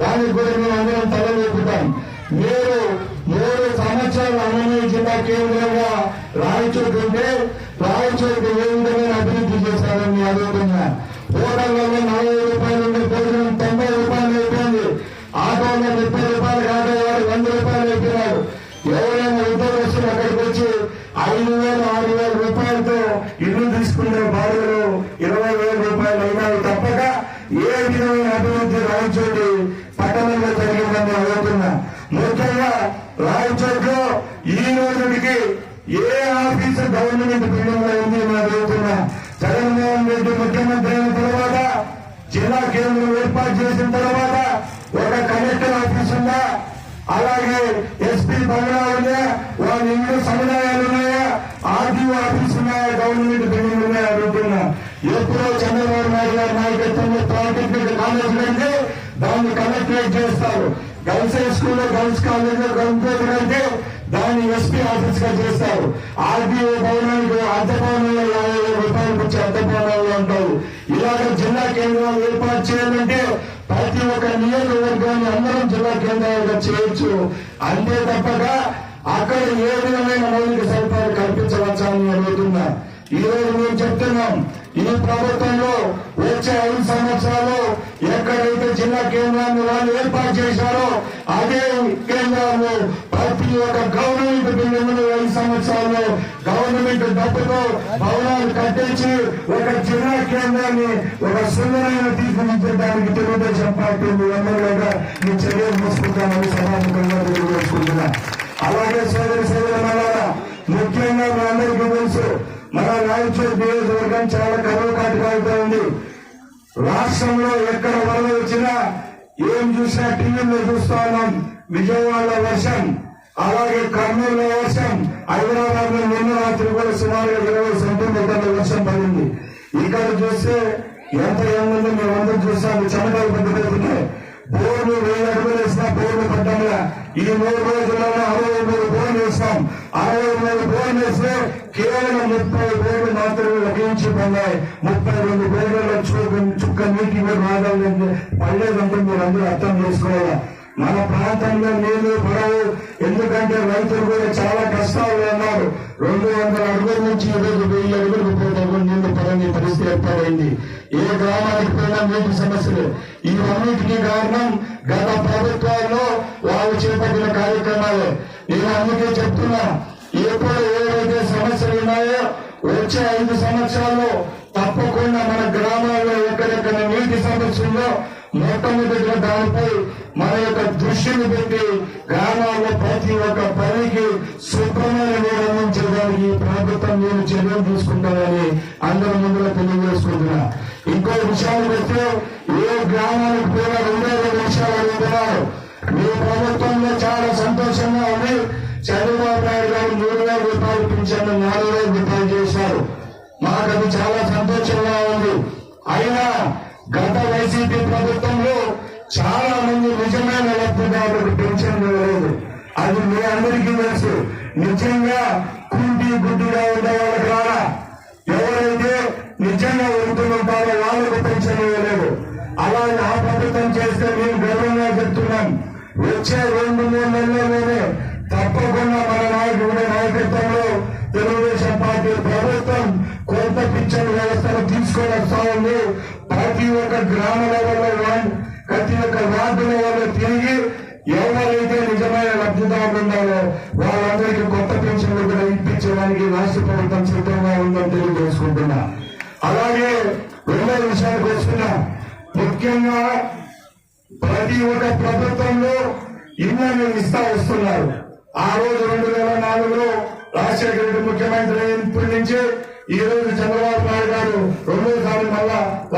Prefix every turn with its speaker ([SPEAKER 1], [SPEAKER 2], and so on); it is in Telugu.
[SPEAKER 1] దానికి కూడా మేము అందరం తలలేపుతాం మీరు మూడు సంవత్సరాలు అన్నమయ్య జిల్లా కేంద్రంగా రాయచోటు ఉంటే రాయచోటు ఏ విధమైన అభివృద్ధి చేశారని అడుగుతున్నా హోటళ్ళలో నలభై రూపాయలు ఉండే భోజనం తొంభై రూపాయలు అయిపోయింది. ఆటోలో ముప్పై రూపాయలు ఆటో వాడు వంద రూపాయలు అయిపోయినారు. ఎవరైనా ఉద్యోగస్తులు అక్కడికి వచ్చి ఐదు వేలు ఆరు వేల రూపాయలతో ఇల్లు తీసుకునే బాధలు ముఖ్యంగా రాయచోట్లో ఈ రోజుకి ఏ ఆఫీసు గవర్నమెంట్ బిల్డింగ్లో ఉంది అని అడుగుతున్నా జగన్మోహన్ రెడ్డి ముఖ్యమంత్రి అయిన తర్వాత జిల్లా కేంద్రం ఏర్పాటు చేసిన తర్వాత ఒక కలెక్టర్ ఆఫీస్ ఉందా? అలాగే ఎస్పీ బంగ్లా ఉందా? వాళ్ళ ఇంట్లో సముదాయాలు ఉన్నాయా? ఆర్టీఓ ఆఫీస్ ఉన్నాయా? గవర్నమెంట్ బిల్డింగ్ ఉన్నాయా అడుగుతున్నా ఎప్పుడో చంద్రబాబు నాయుడు గారి నాయకత్వంలో పాలిటెక్నిక్ కాలేజీలు అంటే దాన్ని కలెక్టరేట్ చేస్తారు. గర్ల్స్ హై స్కూల్లో గర్ల్స్ కాలేజీలో గర్ల్స్ అంటే దాన్ని ఎస్పీ ఆఫీస్గా చేస్తారు. ఆర్డీఓ భవనానికి అర్ధ భవనంలో యాభై వేల రూపాయలకు వచ్చి అర్ధ భవనాల్లో ఉంటారు. ఇలాగ జిల్లా కేంద్రాలు ఏర్పాటు చేయాలంటే ప్రతి ఒక్క నియోజకవర్గాన్ని అందరం జిల్లా కేంద్రాలుగా చేయొచ్చు. అంతే తప్పక అక్కడ ఏ విధమైన మౌలిక సదుపాయాలు కల్పించవచ్చా అని అడుగుతున్నా. ఈ రోజు మేము చెప్తున్నాం ఈ ప్రభుత్వంలో వచ్చే ఐదు సంవత్సరాలు ఎక్కడైతే జిల్లా కేంద్రాన్ని వాళ్ళు ఏర్పాటు చేశారో అదే కేంద్రాలు ప్రతి ఒక్క గవర్నమెంట్ బిల్డింగ్ ఐదు సంవత్సరాల్లో గవర్నమెంట్ డబ్బుతో భవనాలు కట్టించి ఒక జిల్లా కేంద్రాన్ని ఒక సుందరమైన తీర్పునిచ్చడానికి తెలుగుదేశం పార్టీ ఎమ్మెల్యేగా మీ చర్యలు తీసుకుంటామని సమాజంగా తెలియజేసుకుంటున్నా. అలాగే సోదరి రాయచూరు నియోజకవర్గం చాలా కరువు కాటుకాలుగా ఉంది. రాష్ట్రంలో ఎక్కడ వరద వచ్చినా ఏం చూసినా టీవీలో చూస్తా ఉన్నాం. విజయవాడలో వర్షం అలాగే కర్నూలులో వర్షం హైదరాబాద్లో నిన్న రాత్రి కూడా సుమారుగా ఇరవై సెంటీమీటర్ల వర్షం పడింది. ఇక్కడ చూస్తే ఎంత ఏముంది మేమందరం చూస్తాము చెమటలు పెద్దపెడుతున్నాయి బోర్లు వెయ్యి అడుగులు వేసినా బోర్లు పడ్డంలా. ఈ మూడు రోజులలో అరవై మూడు బోర్లు వేస్తాం చూస్తే కేవలం ముప్పై వేలు మాత్రమే లభించిపోయాయి ముప్పై రెండు వేలలో చుక్క చుక్క నీటి కూడా రాగలంటే పడలేదంటే మీరు అందరూ అర్థం చేసుకోవాలా? మన ప్రాంతంలో నీళ్ళు పడవు. ఎందుకంటే రైతులు కూడా చాలా కష్టాలు ఉన్నారు. రెండు వందల అడుగుల నుంచి ఈరోజు వెయ్యి అడుగులు పోయేటప్పుడు నీళ్ళు పడని పరిస్థితి ఏర్పడింది. ఏ గ్రామానికి పోయినా నీటి సమస్యలు. ఇవన్నిటికీ కారణం గత ప్రభుత్వాల్లో వాళ్ళు చేపట్టిన కార్యక్రమాలే. నేను అందుకే చెప్తున్నా ఎప్పుడు ఏవైతే సమస్యలు ఉన్నాయో వచ్చే ఐదు సంవత్సరాల్లో తప్పకుండా మన గ్రామాల్లో ఎక్కడెక్కడ నీటి సమస్యల్లో మొట్టమొదటిగా దానిపై మన యొక్క దృష్టిని పెట్టి గ్రామాల్లో ప్రతి ఒక్క పనికి శుభ్రమైన నీరు అందించడానికి ప్రభుత్వం నేను చర్యలు తీసుకుంటానని అందరి ముందులో తెలియజేసుకుంటున్నా. ఇంకో విషయానికి వస్తే ఏ గ్రామానికి పోయినా రూపాయలు పింఛన్ నాలుగు వేల రూపాయలు చేశారు. మాకు అది చాలా సంతోషంగా ఉంది. అయినా గత వైసీపీ ప్రభుత్వంలో చాలా మంది నిజమైన లబ్ధిదారులకు పెన్షన్ ఇవ్వలేదు. అది మీ అందరికీ తెలుసు. నిజంగా కుంటి గుడ్డిగా ఉండే వాళ్ళకి రాలా ఎవరైతే నిజంగా ఉంటున్నారో వాళ్ళకు పెన్షన్ ఇవ్వలేదు. అలా ఆ ప్రభుత్వం చేస్తే మేము గర్వంగా చెప్తున్నాం. వచ్చే రెండు మూడు నెలల్లోనే తప్పకుండా మన నాయకుడి నాయకత్వంలో తెలుగుదేశం పార్టీ ప్రభుత్వం కొత్త పింఛన్ వ్యవస్థను తీసుకొని వస్తా ఉంది ప్రతి ఒక్క గ్రామ లెవెల్లో ప్రతి ఒక్క వార్డు లెవెల్లో తిరిగి ఎవరైతే నిజమైన లబ్ధిదారులు ఉన్నారో వాళ్ళందరికీ కొత్త పెన్షన్లు కూడా ఇప్పించడానికి రాష్ట్ర ప్రభుత్వం సిద్ధంగా ఉందని తెలియజేసుకుంటున్నా. అలాగే రెండో విషయానికి వస్తున్నా ముఖ్యంగా ప్రతి ఒక్క ప్రభుత్వంలో ఇళ్ళని ఇస్తా వస్తున్నారు. ఆ రోజు రెండు వేల నాలుగులో రాజశేఖర రెడ్డి ముఖ్యమంత్రి అయినప్పటి నుంచి ఈ రోజు చంద్రబాబు నాయుడు గారు రెండోసారి మళ్ళా